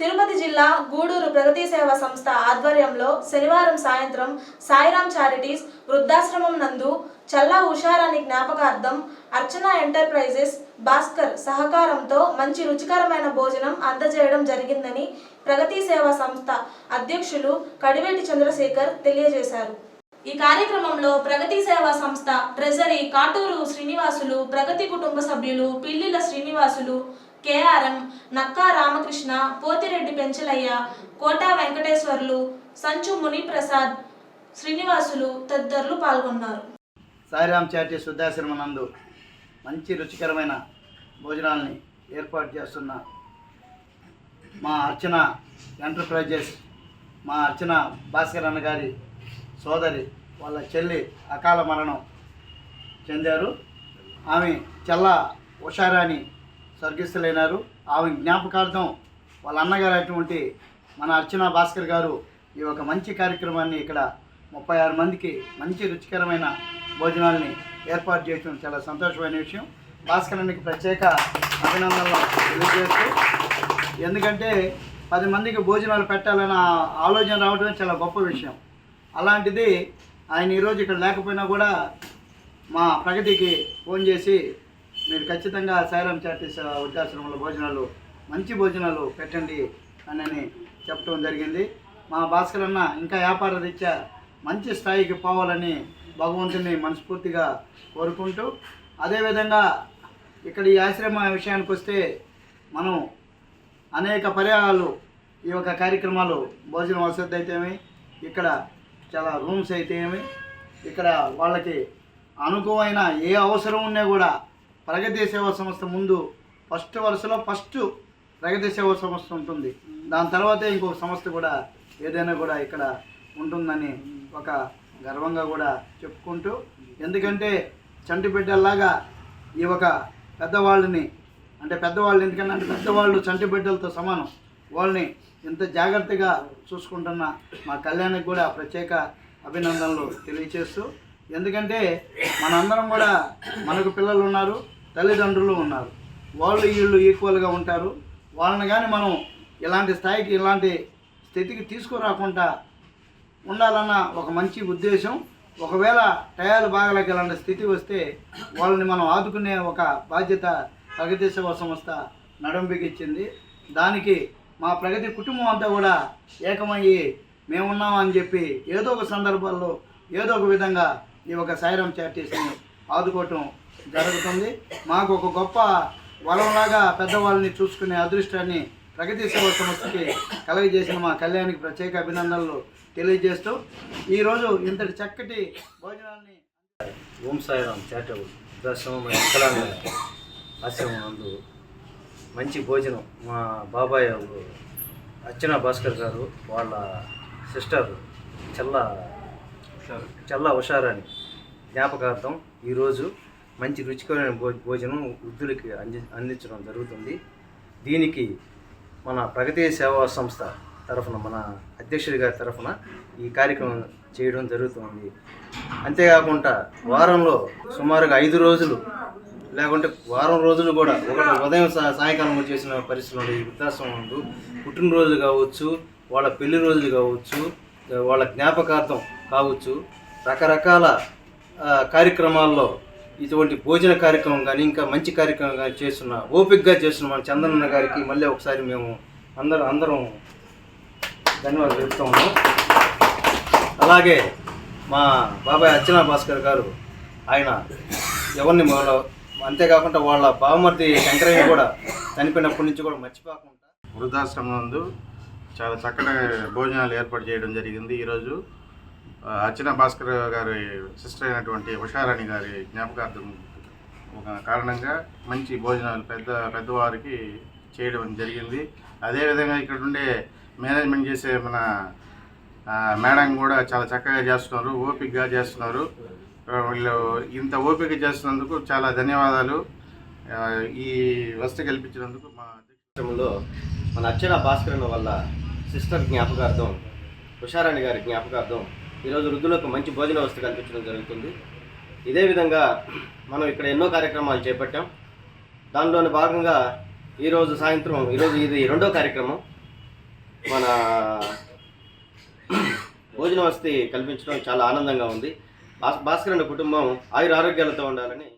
తిరుపతి జిల్లా గూడూరు ప్రగతి సేవా సంస్థ ఆధ్వర్యంలో శనివారం సాయంత్రం సాయిరాం చారిటీస్ వృద్ధాశ్రమం నందు చల్లా ఉషారాణి జ్ఞాపకార్థం అర్చన ఎంటర్ప్రైజెస్ భాస్కర్ సహకారంతో మంచి రుచికరమైన భోజనం అందజేయడం జరిగిందని ప్రగతి సేవా సంస్థ అధ్యక్షులు కడివేటి చంద్రశేఖర్ తెలియజేశారు. ఈ కార్యక్రమంలో ప్రగతి సేవా సంస్థ ట్రెజరీ కాటూరు శ్రీనివాసులు ప్రగతి కుటుంబ సభ్యులు పిల్లిల శ్రీనివాసులు కేఆర్ఎం నక్కా రామకృష్ణ పోతిరెడ్డి పెంచలయ్య కోటా వెంకటేశ్వర్లు సంచు మునిప్రసాద్ శ్రీనివాసులు తదితరులు పాల్గొన్నారు. సాయిరామ్ చారిటీ శుద్ధాశ్రమం నందు మంచి రుచికరమైన భోజనాల్ని ఏర్పాటు చేస్తున్న మా అర్చన ఎంటర్ప్రైజెస్ మా అర్చన భాస్కర్ అన్న గారి సోదరి వాళ్ళ చెల్లి అకాల మరణం చెందారు. ఆమె చల్ల ఉషారాణి స్వర్గస్థులైనారు. ఆమె జ్ఞాపకార్థం వాళ్ళ అన్నగారు అటువంటి మన అర్చన భాస్కర్ గారు ఈ ఒక మంచి కార్యక్రమాన్ని ఇక్కడ ముప్పై ఆరు మందికి మంచి రుచికరమైన భోజనాల్ని ఏర్పాటు చేయడం చాలా సంతోషమైన విషయం. భాస్కర్ అన్నకి ప్రత్యేక అభినందనలు తెలియజేస్తూ ఎందుకంటే పది మందికి భోజనాలు పెట్టాలన్న ఆలోచన రావడమే చాలా గొప్ప విషయం. అలాంటిది ఆయన ఈరోజు ఇక్కడ లేకపోయినా కూడా మా ప్రగతికి ఫోన్ చేసి మీరు ఖచ్చితంగా సాయిరామ్ చార్టీస్ వృద్ధాశ్రమంలో భోజనాలు మంచి భోజనాలు పెట్టండి అని చెప్పడం జరిగింది. మా భాస్కర్ అన్న ఇంకా వ్యాపార రీత్యా మంచి స్థాయికి పోవాలని భగవంతుని మనస్ఫూర్తిగా కోరుకుంటూ అదేవిధంగా ఇక్కడ ఈ ఆశ్రమ విషయానికి వస్తే మనం అనేక పర్యాలు ఈ యొక్క కార్యక్రమాలు భోజనం వసతి అయితేమి ఇక్కడ చాలా రూమ్స్ అయితే ఏమి ఇక్కడ వాళ్ళకి అనుకూలమైన ఏ అవసరం ఉన్నా కూడా ప్రగతి సేవా సంస్థ ముందు ఫస్ట్ వరుసలో ఫస్ట్ ప్రగతి సేవా సంస్థ ఉంటుంది. దాని తర్వాతే ఇంకొక సంస్థ కూడా ఏదైనా కూడా ఇక్కడ ఉంటుందని ఒక గర్వంగా కూడా చెప్పుకుంటూ ఎందుకంటే చంటి బిడ్డల్లాగా ఈ ఒక పెద్దవాళ్ళని అంటే పెద్దవాళ్ళు ఎందుకంటే అంటే పెద్దవాళ్ళు చంటి బిడ్డలతో సమానం. వాళ్ళని ఇంత జాగ్రత్తగా చూసుకుంటున్న మా కళ్యాణ్కి కూడా ప్రత్యేక అభినందనలు తెలియచేస్తూ ఎందుకంటే మనందరం కూడా మనకు పిల్లలు ఉన్నారు. తల్లిదండ్రులు ఉన్నారు. వాళ్ళు వీళ్ళు ఈక్వల్గా ఉంటారు. వాళ్ళని కానీ మనం ఇలాంటి స్థాయికి ఇలాంటి స్థితికి తీసుకురాకుండా ఉండాలన్న ఒక మంచి ఉద్దేశం. ఒకవేళ టయాలు బాగలేక ఇలాంటి స్థితి వస్తే వాళ్ళని మనం ఆదుకునే ఒక బాధ్యత ప్రగతి సేవా సంస్థ నడుంపికిచ్చింది దానికి మా ప్రగతి కుటుంబం అంతా కూడా ఏకమయ్యి మేమున్నామని చెప్పి ఏదో ఒక సందర్భాల్లో ఏదో ఒక విధంగా ఈ ఒక సైరం చారిటీస్ని ఆదుకోవటం జరుగుతుంది. మాకు ఒక గొప్ప వరంలాగా పెద్దవాళ్ళని చూసుకునే అదృష్టాన్ని ప్రగతి సేవా సంస్థకి కలగజేసిన మా కళ్యాణికి ప్రత్యేక అభినందనలు తెలియజేస్తూ ఈరోజు ఇంతటి చక్కటి భోజనాన్ని ఓం సాయిరామ్ వృద్ధాశ్రమం ఆశ్రమం నందు మంచి భోజనం మా బాబాయ్ అర్చన భాస్కర్ గారు వాళ్ళ సిస్టర్ చల్ల చల్ల హుషారాని జ్ఞాపకార్థం ఈరోజు మంచి రుచికరమైన భో భోజనం వృద్ధులకి అంది అందించడం జరుగుతుంది. దీనికి మన ప్రగతి సేవా సంస్థ తరఫున మన అధ్యక్షుడి గారి తరఫున ఈ కార్యక్రమం చేయడం జరుగుతుంది. అంతేకాకుండా వారంలో సుమారుగా ఐదు రోజులు లేకుంటే వారం రోజులు కూడా ఒకటి ఉదయం సాయంకాలం చేసిన పరిస్థితులు ఈ వృద్ధాశ్రమం నందు. పుట్టినరోజులు కావచ్చు వాళ్ళ పెళ్ళి రోజులు కావచ్చు వాళ్ళ జ్ఞాపకార్థం కావచ్చు రకరకాల కార్యక్రమాల్లో ఇటువంటి భోజన కార్యక్రమం కానీ ఇంకా మంచి కార్యక్రమం కానీ చేస్తున్న ఓపికగా చేస్తున్న మన చందనన్న గారికి మళ్ళీ ఒకసారి మేము అందరం అందరం ధన్యవాదాలు చెప్తా ఉన్నాం. అలాగే మా బాబాయ్ అర్చనా భాస్కర్ గారు ఆయన ఎవరిని మొదలు అంతేకాకుండా వాళ్ళ బావమర్ది శంకరయ్య కూడా చనిపోయినప్పటి నుంచి కూడా మర్చిపోకుండా వృద్ధాశ్రమం నందు చాలా చక్కటి భోజనాలు ఏర్పాటు చేయడం జరిగింది ఈరోజు. అర్చన భాస్కర్ గారి సిస్టర్ అయినటువంటి ఉషారాణి గారి జ్ఞాపకార్థం ఒక కారణంగా మంచి భోజనాలు పెద్ద పెద్దవారికి చేయడం జరిగింది. అదేవిధంగా ఇక్కడ ఉండే మేనేజ్మెంట్ చేసే మన మేడం కూడా చాలా చక్కగా చేస్తున్నారు ఓపికగా చేస్తున్నారు. వీళ్ళు ఇంత ఓపిక చేస్తున్నందుకు చాలా ధన్యవాదాలు. ఈ వసతి కల్పించినందుకు మా అధ్యక్షంలో మన అర్చన భాస్కర్ వల్ల సిస్టర్ జ్ఞాపకార్థం ఉషారాణి గారి జ్ఞాపకార్థం ఈరోజు వృద్ధులకు మంచి భోజన వసతి కల్పించడం జరుగుతుంది. ఇదే విధంగా మనం ఇక్కడ ఎన్నో కార్యక్రమాలు చేపట్టాం. దానిలోని భాగంగా ఈరోజు సాయంత్రం ఈరోజు ఇది రెండో కార్యక్రమం. మన భోజన వసతి కల్పించడం చాలా ఆనందంగా ఉంది. భాస్ కుటుంబం ఆయుర ఆరోగ్యాలతో ఉండాలని